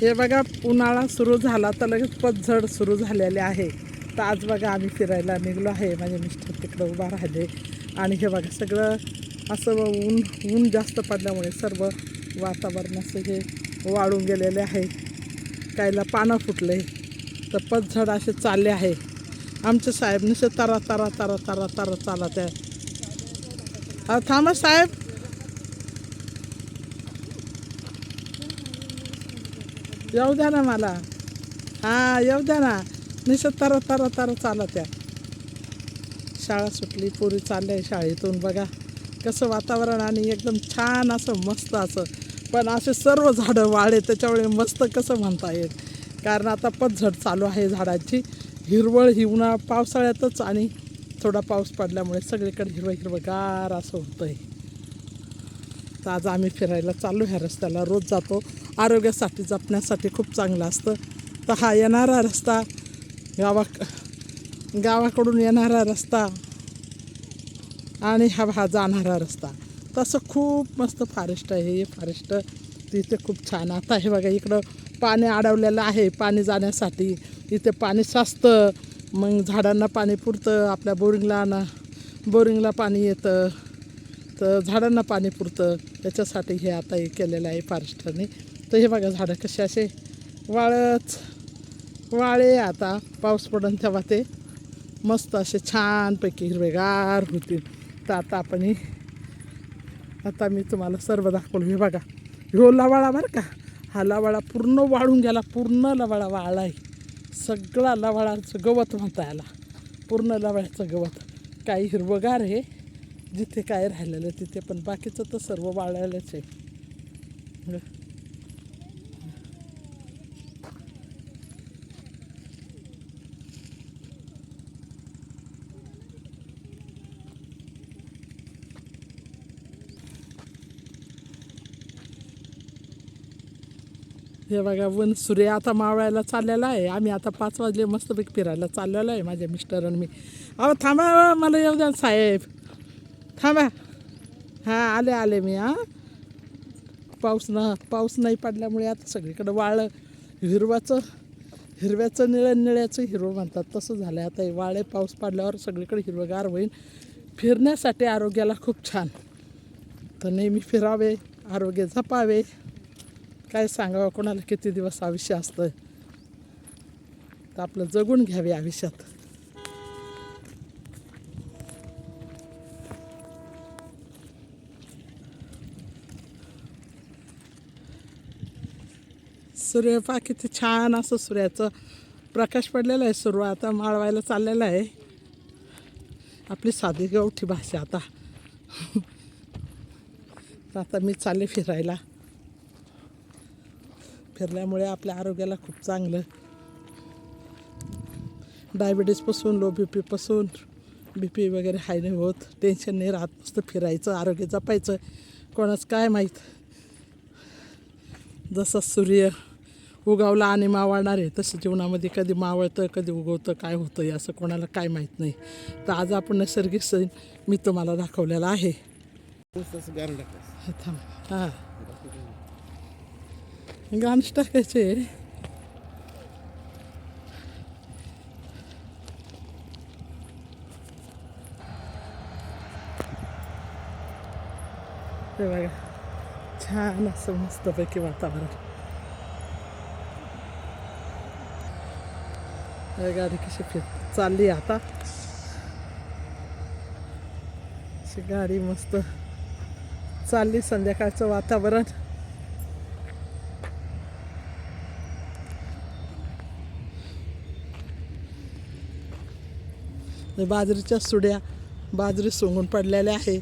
हे बघा उन्हाळा सुरू झाला तर लगेच पतझड सुरू झालेले आहे. तर आज बघा आम्ही फिरायला निघलो आहे. माझे मिस्टर तिकडं उभा राहिले. आणि हे बघा सगळं असं ऊन ऊन जास्त पडल्यामुळे सर्व वातावरण असं हे वाळून गेलेले आहे. कायला पानं फुटले. तर पतझड असे चालले आहे. आमचे साहेब नुसते तारा तारा तारा तारा तारा चालत आहे. थांबा साहेब. येऊ द्या ना मला. हां येऊ द्या ना. नुसतं तर तर तर चालत आहे शाळा सुटली पोरी चालल्या शाळेतून बघा. कसं वातावरण आणि एकदम छान असं मस्त असं. पण असे सर्व झाडं वाळे त्याच्यामुळे मस्त कसं म्हणता येईल. कारण आता पतझड चालू आहे झाडांची. हिरवळ ही उन्हाळा पावसाळ्यातच आणि थोडा पाऊस पडल्यामुळे सगळीकडे हिरवं हिरवंगार असं होतं आहे तर आज आम्ही फिरायला चाललो ह्या रस्त्याला. रोज जातो. आरोग्यासाठी जपण्यासाठी खूप चांगलं असतं. तर हा येणारा रस्ता गावा गावाकडून येणारा रस्ता आणि हा हा जाणारा रस्ता. तसं खूप मस्त फॉरेस्ट आहे हे फॉरेस्ट तिथे खूप छान. आता हे बघा इकडं पाणी अडवलेलं आहे पाणी जाण्यासाठी. इथे पाणी साचतं. मग झाडांना पाणी पुरतं. आपल्या बोरिंगला ना बोरिंगला पाणी येतं. तर झाडांना पाणी पुरतं. त्याच्यासाठी हे आता हे केलेलं आहे फारेस्टरने. तर हे बघा झाडं कसे असे वाळच वाळे आता. पाऊस पडून तेव्हा ते मस्त असे छानपैकी हिरवेगार होतील. तर आता आपण हे आता मी तुम्हाला सर्व दाखवलं. हे बघा. ह्यो लवाळा बरं का. हा लवाळा पूर्ण वाळून गेला. पूर्ण लवाळा वाळला आहे. सगळा लवाळाचं गवत म्हणता याला. पूर्ण लवाळ्याचं गवत. काही हिरवगार आहे. जिथे काय राहिलेलं तिथे पण बाकीचं तर सर्व वाळलेलंच आहे. हे बघा वन सूर्य आता मावळायला चाललेला आहे. आम्ही आता पाच वाजले मस्तपैकी फिरायला चाललेलो आहे माझ्या मिस्टर आणि मी. अहो थांबा मला येऊ द्या साहेब. थांबा. हां आले आले मी हां. पाऊस ना पाऊस नाही पडल्यामुळे आता सगळीकडं वाळं. हिरव्याचं हिरव्याचं निळं निळ्याचं हिरवं म्हणतात. तसं झालं आता. हे वाळे पाऊस पडल्यावर सगळीकडे हिरवगार होईल फिरण्यासाठी आरोग्याला खूप छान. तर नेहमी फिरावे आरोग्य जपावे. काय सांगावं? कोणाला किती दिवस आयुष्य असतं तर आपलं जगून घ्यावे आयुष्यात. सूर्य पहा किती छान असं सूर्याचं प्रकाश पडलेला आहे सुरू आता माळवायला चाललेला आहे. आपली साधी गवठी भाषा आता. तर आता मी चालले फिरायला. फिरल्यामुळे आपल्या आरोग्याला खूप चांगलं. डायबिटीजपासून लो बी पीपासून बी पी वगैरे हाय नाही होत. टेन्शन नाही राहत नुसतं फिरायचं आरोग्य जपायचं. कोणाचं काय माहीत? जसं सूर्य उगवला आणि मावळणार आहे तसं जीवनामध्ये कधी मावळतं कधी उगवतं काय होतं आहे असं कोणाला काय माहीत नाही. तर आज आपण नैसर्गिक सण मी तुम्हाला दाखवलेला आहे. थांब. हां. गाणंच टाकायचे. ते बघा. छान असं मस्तपैकी वातावरण. गाडी कशी फिर चालली आता. अशी गाडी मस्त चालली संध्याकाळचं वातावरण. बाजरीच्या सुड्या बाजरी सोंगून पडलेल्या आहे.